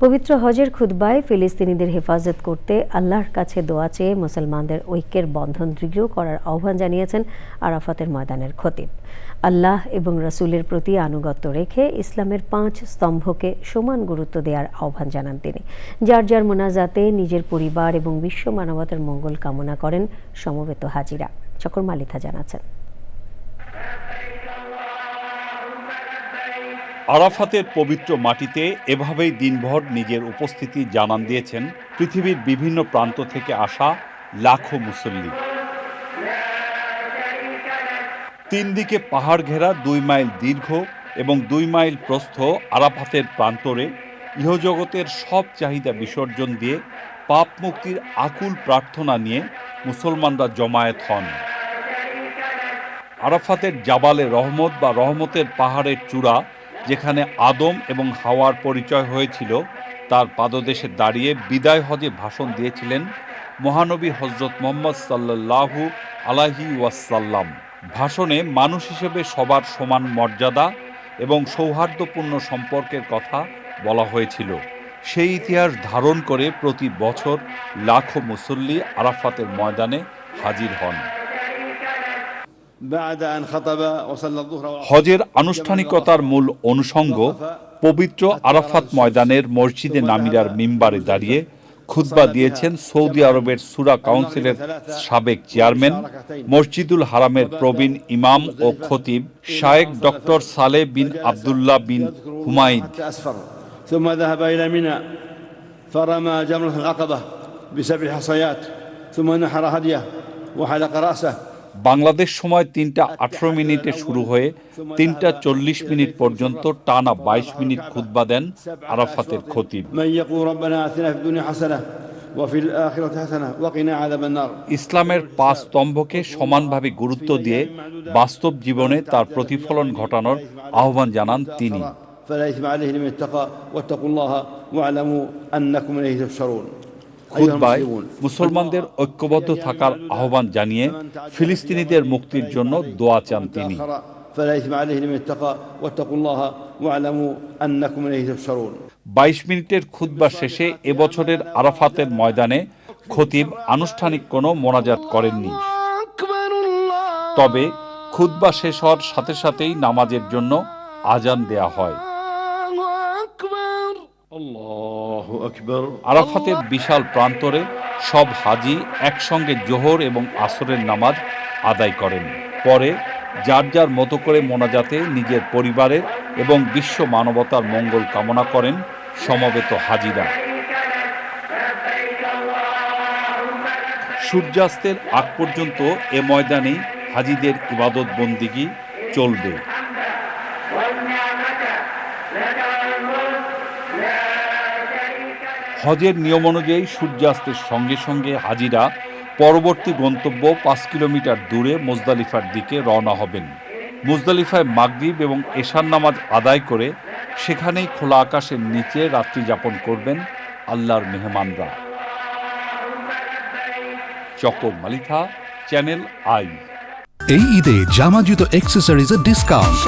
পবিত্র হজের খুতবায় ফিলিস্তিনিদের হেফাজত করতে আল্লাহর কাছে দোয়া চেয়ে মুসলমানদের ঐক্যের বন্ধন দৃঢ় করার আহ্বান জানিয়েছেন আরাফাতের ময়দানের খতিব। আল্লাহ এবং রাসূলের প্রতি আনুগত্য রেখে ইসলামের পাঁচ স্তম্ভকে সমান গুরুত্ব দেওয়ার আহ্বান জানান তিনি। যার যার মোনাজাতে নিজের পরিবার এবং বিশ্ব মানবতার মঙ্গল কামনা করেন সমবেত হাজিরা। চকর মালিথা জানাচ্ছেন। আরাফাতের পবিত্র মাটিতে এভাবেই দিনভর নিজের উপস্থিতি জানান দিয়েছেন পৃথিবীর বিভিন্ন প্রান্ত থেকে আসা লাখো মুসল্লি। তিন দিকে পাহাড় ঘেরা দুই মাইল দীর্ঘ এবং দুই মাইল প্রস্থ আরাফাতের প্রান্তরে ইহজগতের সব চাহিদা বিসর্জন দিয়ে পাপ মুক্তির আকুল প্রার্থনা নিয়ে মুসলমানরা জমায়েত হন। আরাফাতের জাবালে রহমত বা রহমতের পাহাড়ের চূড়া যেখানে আদম এবং হাওয়ার পরিচয় হয়েছিল, তার পাদদেশে দাঁড়িয়ে বিদায় হজে ভাষণ দিয়েছিলেন মহানবী হজরত মোহাম্মদ সাল্লাল্লাহু আলাহি ওয়াসাল্লাম। ভাষণে মানুষ হিসেবে সবার সমান মর্যাদা এবং সৌহার্দ্যপূর্ণ সম্পর্কের কথা বলা হয়েছিল। সেই ইতিহাস ধারণ করে প্রতি বছর লাখো মুসল্লি আরাফাতের ময়দানে হাজির হন। হজের আনুষ্ঠানিকতার মূল অনুষঙ্গ পবিত্র আরাফাত ময়দানের মসজিদে নামিরার মিম্বারে দাঁড়িয়ে খুতবা দিয়েছেন সৌদি আরবের সুরা কাউন্সিলের সাবেক চেয়ারম্যান মসজিদুল হারামের প্রবীণ ইমাম ও খতিব শায়েক ডক্টর সালে বিন আবদুল্লাহ বিন হুমায়ুন حتى أسفر ثم ذهب إلى منى فرمى جمرة العقبة بسبع حصيات ثم نحر هديه وحلق رأسه বাংলাদেশ সময় তিনটা আঠারো মিনিটে শুরু হয়ে তিনটা চল্লিশ মিনিট পর্যন্ত টানা বাইশ মিনিট খুতবা দেন আরাফাতের খতিব من يقول ربنا آتنا في الدنيا حسنة وفي الآخرة حسنة وقنا عذاب النار ইসলামের পাঁচ স্তম্ভকে সমানভাবে গুরুত্ব দিয়ে বাস্তব জীবনে তার প্রতিফলন ঘটানোর আহ্বান জানান তিনি فلا إثم عليه لمن اتقى واتقوا الله واعلموا أنكم إليه تحشرون খুদ্বায় মুসলমানদের ঐক্যবদ্ধ থাকার আহ্বান জানিয়ে ফিলিস্তিনিদের মুক্তির জন্য দোয়া চান তিনি। বাইশ মিনিটের খুদ্া শেষে এবছরের আরাফাতের ময়দানে খতিব আনুষ্ঠানিক কোনো মোনাজাত করেননি। তবে খুদ্া শেষ হওয়ার সাথে সাথেই নামাজের জন্য আজান দেয়া হয়। আরাফাতের বিশাল প্রান্তরে সব হাজি একসঙ্গে জোহর এবং আসরের নামাজ আদায় করেন। পরে যার যার মতো করে মোনাজাতে নিজের পরিবারের এবং বিশ্ব মানবতার মঙ্গল কামনা করেন সমবেত হাজিরা। সূর্যাস্তের আগ পর্যন্ত এ ময়দানেই হাজিদের ইবাদত বন্দিগি চলবে। হজের নিয়ম অনুযায়ী সূর্যাস্তের সঙ্গে সঙ্গে হাজিরা পরবর্তী গন্তব্য পাঁচ কিলোমিটার দূরে মোজদালিফার দিকে রওনা হবেন। মুজদালিফায় মাগদ্বীপ এবং এশার নামাজ আদায় করে সেখানেই খোলা আকাশের নিচে রাত্রি যাপন করবেন আল্লাহর মেহমানরা। চকর মালিথা চ্যানেল আই। এই ঈদে জামা জুতো অ্যাক্সেসরিজের ডিসকাউন্ট